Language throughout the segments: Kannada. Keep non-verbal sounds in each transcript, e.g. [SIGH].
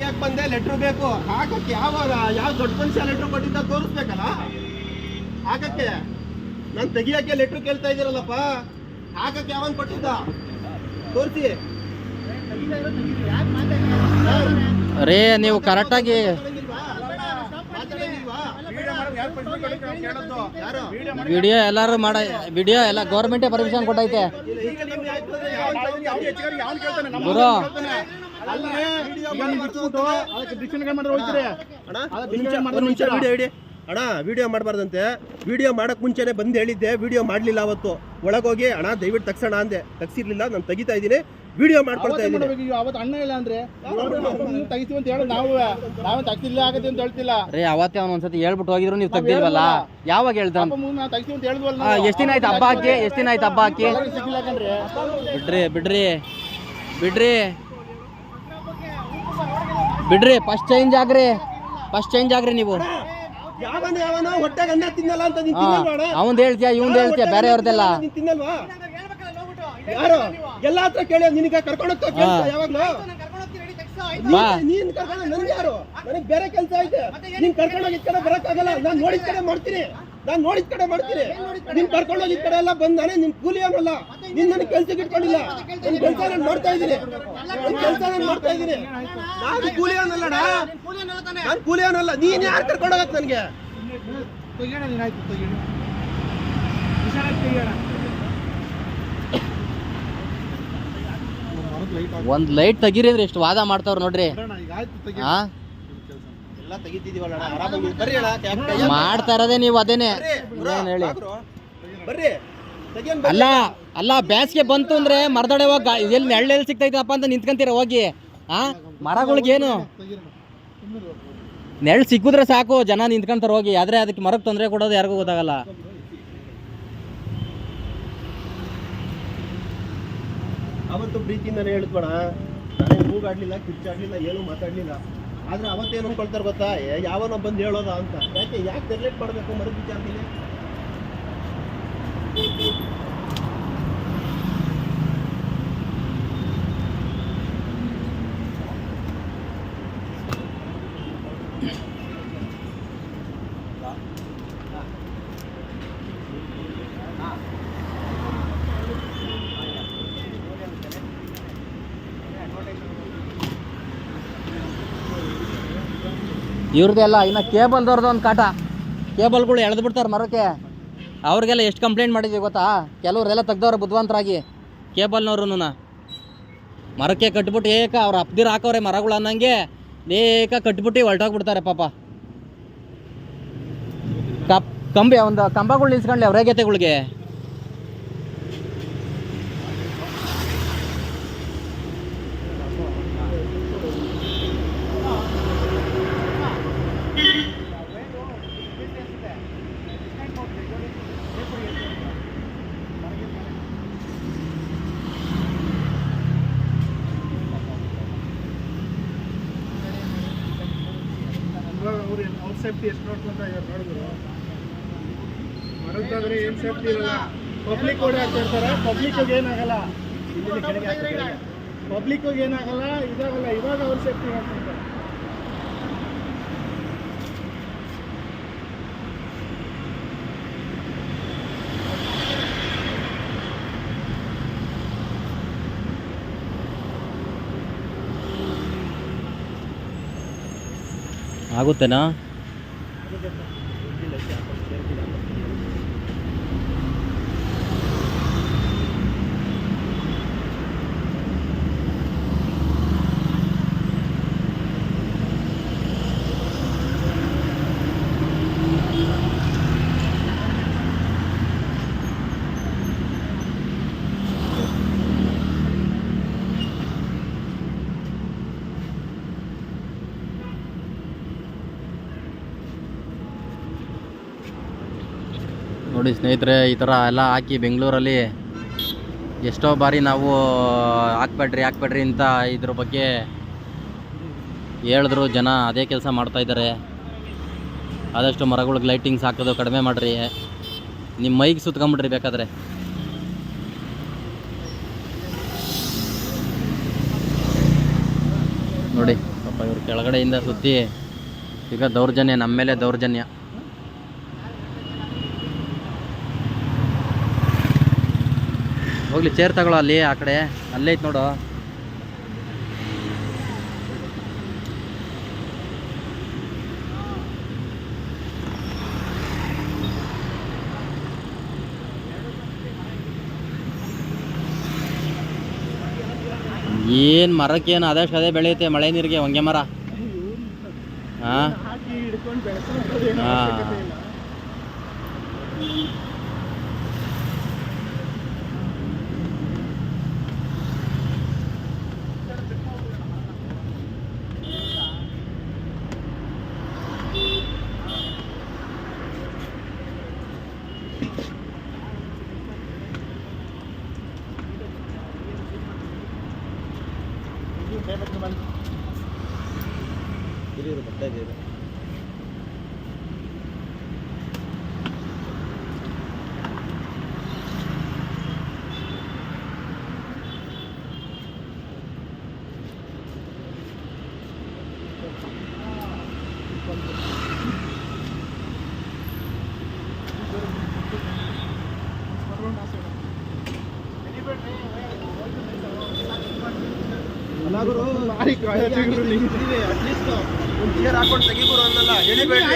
ಯಾಕೆ ಬಂದೆ? ಲೆಟ್ರ್ ಬೇಕು. ಹಾಕಕ್ಕೆ ಯಾವ ಯಾವ ದೊಡ್ಡ ಮನುಷ್ಯ ಲೆಟ್ರ್ ಕೊಟ್ಟಿದ್ದ ತೋರಿಸ್ಬೇಕಲ್ಲ? ಹಾಕಕ್ಕೆ. ನಾನು ತೆಗಿಯಕ್ಕೆ ಲೆಟ್ರ್ ಕೇಳ್ತಾ ಇದ್ದೀರಲ್ಲಪ್ಪ. ಹಾಕಕ್ಕೆ ಯಾವನ್ ಕೊಟ್ಟಿದ್ದ? ತೋರಿಸಿ. ರೇ ನೀವು ಕರೆಕ್ಟಾಗಿ ಯಾರು ವಿಡಿಯೋ ಎಲ್ಲರೂ ಮಾಡ ವಿಡಿಯೋ ಎಲ್ಲ ಗೌರ್ಮೆಂಟೇ ಪರ್ಮಿಷನ್ ಕೊಟ್ಟೈತೆ? ಗುರು. ಅಣ್ಣ, ವಿಡಿಯೋ ಇಡಿ ಅಣ್ಣ ವಿಡಿಯೋ ಮಾಡಬಾರ್ದಂತೆ. ವಿಡಿಯೋ ಮಾಡಕ್ ಮುಂಚೆನೆ ಬಂದು ಹೇಳಿದ್ದೆ ವಿಡಿಯೋ ಮಾಡ್ಲಿಲ್ಲ ಅವತ್ತು. ಒಳಗೋಗಿ ಅಣ್ಣ ದಯವಿಟ್ಟು ತಕ್ಷಣ ಅಂದೆ. ತಗ್ಸಿರ್ಲಿಲ್ಲ ನಾನು ತೆಗಿತಾ ಇದ್ದೀನಿ. ವಿಡಿಯೋ ಮಾಡ್ಕೊಳ್ತಾ ಇದ್ದೀನಿ. ಅವತ್ತು ಅಣ್ಣ ಇಲ್ಲ ಅಂದ್ರೆ? ತೆಗಿತೀವಿ ಅಂತ ಹೇಳಿ ನಾವು ನಾವೇ ತಗ್ಸಿಲ್ಲ ಆಗತ್ತೆ ಅಂತ ಹೇಳ್ತಿಲ್ಲ. ರೇ ಅವತ್ತೇ ಅವ್ನು ಒಂದ್ಸತಿ ಹೇಳ್ಬಿಟ್ಟು ಹೋಗಿದ್ರು ನೀವು ತಗ್ದಿಲ್ವಲ್ಲ? ಯಾವಾಗ ಹೇಳ್ದ? ತೆಗಿತೀವಿ ಅಂತ ಹೇಳಿದ್ವಲ್ಲ ಎಷ್ಟು ದಿನ ಆಯ್ತು ಹಬ್ಬ ಹಾಕಿ? ಎಷ್ಟು ದಿನ ಆಯ್ತು ಹಬ್ಬ ಹಾಕಿ? ಬಿಡ್ರಿ ಬಿಡ್ರಿ. ಬಿಡ್ರಿ. ಬಿಡ್ರಿ ಫಸ್ಟ್ ಚೇಂಜ್ ಆಗ್ರಿ. ಫಸ್ಟ್ ಚೇಂಜ್ ಆಗ್ರಿ ನೀವು? ಅವಂದ್ ಹೇಳ್ತೀಯ ಇವಂದ್ ಹೇಳ್ತೀಯ ಬೇರೆ ಅವ್ರದ್ದೆಲ್ಲ ಯಾರು? ಎಲ್ಲ ಹತ್ರ ಕೇಳಿ ನಿನಗೆ ಕರ್ಕೊಂಡು ಹೋಗ್ತಾ ಯಾವಾಗ್ಲೂ. ನೀನ್- ನೀನ್ ಕರ್ಕೊಂಡು ನನ್ಗೆ ಯಾರು? ನನಗೆ ಬೇರೆ ಕೆಲಸ ಐತೆ. ನೀನ್ ಕರ್ಕೊಂಡು ಹೋಗಿದ್ ಕಡೆ ಬರಕ್ಕಾಗಲ್ಲ. ನಾನ್ ನೋಡಿದ ಕಡೆ ಮಾಡ್ತೀನಿ. ನಾನ್ ನೋಡಿದ ಕಡೆ ಮಾಡ್ತೀನಿ. ನೀನ್ ಕರ್ಕೊಂಡು ಹೋಗಿದ್ ಕಡೆ ಎಲ್ಲ ಬಂದಾನೆ ನಾನೇ ಕೂಲಿ ಅನ್ನಲ್ಲ. ನಿನ್ ನನ್ನ ಕೆಲ್ಸಕ್ಕೆ ಇಟ್ಕೊಂಡಿಲ್ಲ. ನಿನ್ ಕೆಲಸ ನಾನು ಮಾಡ್ತಾ ಇದ್ದೀನಿ. ನಿನ್ ಕೆಲಸ ನಾನು ಮಾಡ್ತಾ ಇದ್ದೀನಿ. ನಾನು ಕೂಲಿ ಅನ್ನಲ್ಲ ನಾನು ಕೂಲಿ ಅನ್ನಲ್ಲ. ನೀನ್ ಯಾರು ಕರ್ಕೊಂಡು ಹೋಗತ್ ನನಗೆ? ಒಂದ್ ಲೈಟ್ ತೆಗೀರಿ ಅಂದ್ರೆ ಎಷ್ಟು ವಾದ ಮಾಡ್ತಾವ್ರ ನೋಡ್ರಿ. ಈಗ ಆಯ್ತು ತೆಗಿ ಹಾ ಮಾಡ್ತಾ ಇರೋದೇ ನೀವು ಅದೇನೆ. ಬ್ರೋ, ಹೇಳಿ. ಅಲ್ಲ ಅಲ್ಲ ಬ್ಯಾಸ್ಗೆ ಬಂತು ಅಂದ್ರೆ ಮರದಡೆ ಹೋಗಿ ಎಲ್ಲಿ ನೆಳ್ಳೆಲ್ಲಿ ಸಿಗ್ತೈತಪ್ಪ ಅಂತ ನಿಂತ್ಕೊಂತೀರ ಹೋಗಿ ಆ? ಮರಗಳಿಗೇನು? ನೆರಳು ಸಿಕ್ಕಿದ್ರೆ ಸಾಕು ಜನ ನಿಂತ್ಕೊಂತಾರೆ ಹೋಗಿ ಆದ್ರೆ ಅದಕ್ಕೆ ಮರಕ್ಕೆ ತೊಂದರೆ ಕೊಡೋದು ಯಾರಿಗೂ ಗೊತ್ತಾಗಲ್ಲ. ಅವತ್ತು ಪ್ರೀತಿಯಿಂದನೇ ಹೇಳಿದ್ಬೇಡ ನನಗೆ ಹೂಗಾಡ್ಲಿಲ್ಲ ಕಿಚ್ಚಾಡ್ಲಿಲ್ಲ ಏನು ಮಾತಾಡ್ಲಿಲ್ಲ. ಆದ್ರೆ ಅವತ್ತೇನು ಅನ್ಕೊಳ್ತಾರೆ ಗೊತ್ತಾ? ಯಾವನೋ ಬಂದು ಹೇಳೋದ ಅಂತ. ಯಾಕೆ ಯಾಕೆ ನೆಗ್ಲೆಕ್ಟ್ ಮಾಡಬೇಕು ಮರದ ವಿಚಾರದಲ್ಲಿ? ಇವ್ರದ್ದೆಲ್ಲ ಇನ್ನು ಕೇಬಲ್ದವ್ರದ್ದು ಒಂದು ಕಾಟ. ಕೇಬಲ್ಗಳು ಎಳೆದು ಬಿಡ್ತಾರೆ ಮರಕ್ಕೆ. ಅವ್ರಿಗೆಲ್ಲ ಎಷ್ಟು ಕಂಪ್ಲೇಂಟ್ ಮಾಡಿದ್ವಿ ಗೊತ್ತಾ? ಕೆಲವ್ರೆಲ್ಲ ತೆಗ್ದವ್ರೆ ಬುದ್ಧಿವಂತರಾಗಿ ಕೇಬಲ್ನವ್ರು ಮರಕ್ಕೆ ಕಟ್ಬಿಟ್ಟು ಏಕ ಅವ್ರು ಅಪ್ದಿರ್ ಹಾಕೋರೆ ಮರಗಳು ಅನ್ನಂಗೆ, ಏಕ ಕಟ್ಬಿಟ್ಟು ಹೊರಟೋಗ್ಬಿಡ್ತಾರೆ ಪಾಪ. ಕಪ್ ಕಂಬಿ, ಒಂದು ಕಂಬಗಳು ನಿಲ್ಸ್ಕೊಂಡ್ಲಿ ಅವ್ರೇಗೆತೆಗಳಿಗೆ ಅವ್ರು ಅವ್ರ ಸೇಫ್ಟಿ ಎಷ್ಟು ನೋಡ್ಕೊಂತ ಇದ್ದಾರೆ ನೋಡಿದ್ರು? ಏನು ಸೇಫ್ಟಿ ಇರಲ್ಲ. ಪಬ್ಲಿಕ್ ಓಡಾಡ್ತಿರ್ತಾರೆ ಪಬ್ಲಿಕ್ ಏನಾಗಲ್ಲ. ಪಬ್ಲಿಕ್ಗೆ ಏನಾಗಲ್ಲ, ಇದಾಗಲ್ಲ. ಇವಾಗ ಅವ್ರ ಸೇಫ್ಟಿ ನೋಡ್ಕೊಂತಾರೆ ಆಗುತ್ತೇನಾ? siya. ನೋಡಿ ಸ್ನೇಹಿತರೆ, ಈ ಥರ ಎಲ್ಲ ಹಾಕಿ ಬೆಂಗಳೂರಲ್ಲಿ ಎಷ್ಟೋ ಬಾರಿ ನಾವು ಹಾಕ್ಬೇಡ್ರಿ ಹಾಕ್ಬೇಡ್ರಿ ಅಂತ ಇದ್ರ ಬಗ್ಗೆ ಹೇಳಿದ್ರು ಜನ. ಅದೇ ಕೆಲಸ ಮಾಡ್ತಾಯಿದ್ದಾರೆ ಆದಷ್ಟು ಮರಗಳಿಗೆ ಲೈಟಿಂಗ್ಸ್ ಹಾಕೋದು ಕಡಿಮೆ ಮಾಡಿರಿ. ನಿಮ್ಮ ಮೈಗೆ ಸುತ್ಕೊಂಬಿಡ್ರಿ ಬೇಕಾದ್ರೆ. ನೋಡಿ, ಪಾಪ ಇವ್ರ ಕೆಳಗಡೆಯಿಂದ ಸುತ್ತಿ, ಈಗ ದೌರ್ಜನ್ಯ, ನಮ್ಮ ಮೇಲೆ ದೌರ್ಜನ್ಯ. ಹೋಗ್ಲಿ ಚೇರ್ ತಗೊಳ್ಳೋ ಅಲ್ಲಿ ಆ ಕಡೆ. ಅಲ್ಲೇ ಐತೆ ನೋಡು. ಏನು ಮರಕ್ಕೇನು ಆದಷ್ಟು ಅದೇ ಬೆಳೆಯುತ್ತೆ ಮಳೆ ನೀರಿಗೆ ಹೊಂಗೆ ಮರ? ಹಾಂ ಹಾ. ಇರು, ಇರು, ಬರ್ತಾ ಇದೆ, ಚೇರ್ ಹಾಕೊಂಡು ತೆಗಿ ಗುರು ಅನ್ನಲ್ಲ ಎಳಿಬೇಡ್ರಿ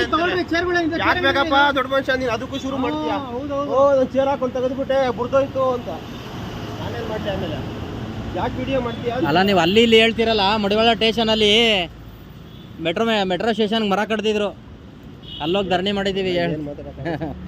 ಅಂತಾರೆ. ಬೇಕಪ್ಪ? ದೊಡ್ಡ ಮನುಷ್ಯ ನೀನು ಅದಕ್ಕೂ ಶುರು ಮಾಡ್ತೀಯ? ಓ ನಾನು ಚೇರ್ ಹಾಕೊಂಡು ತೆಗೆದ್ಬಿಟ್ಟೆ ಬುಡ್ದೋಯ್ತು ಅಂತ. ನಾನೇನ್ ಮಾಡ್ದೆ ಆಮೇಲೆ? ಯಾಕೆ ವಿಡಿಯೋ ಮಾಡ್ತೀಯ? ಅಲ್ಲ ನೀವು ಅಲ್ಲಿ ಇಲ್ಲಿ ಹೇಳ್ತೀರಲ್ಲ ಮಡಿವಾಳ ಸ್ಟೇಷನಲ್ಲಿ ಮೆಟ್ರೋ ಮೆಟ್ರೋ ಸ್ಟೇಷನ್ಗೆ ಮರ ಕಡ್ದಿದ್ರು ಅಲ್ಲೋಗಿ ಧರಣಿ ಮಾಡಿದ್ದೀವಿ [LAUGHS]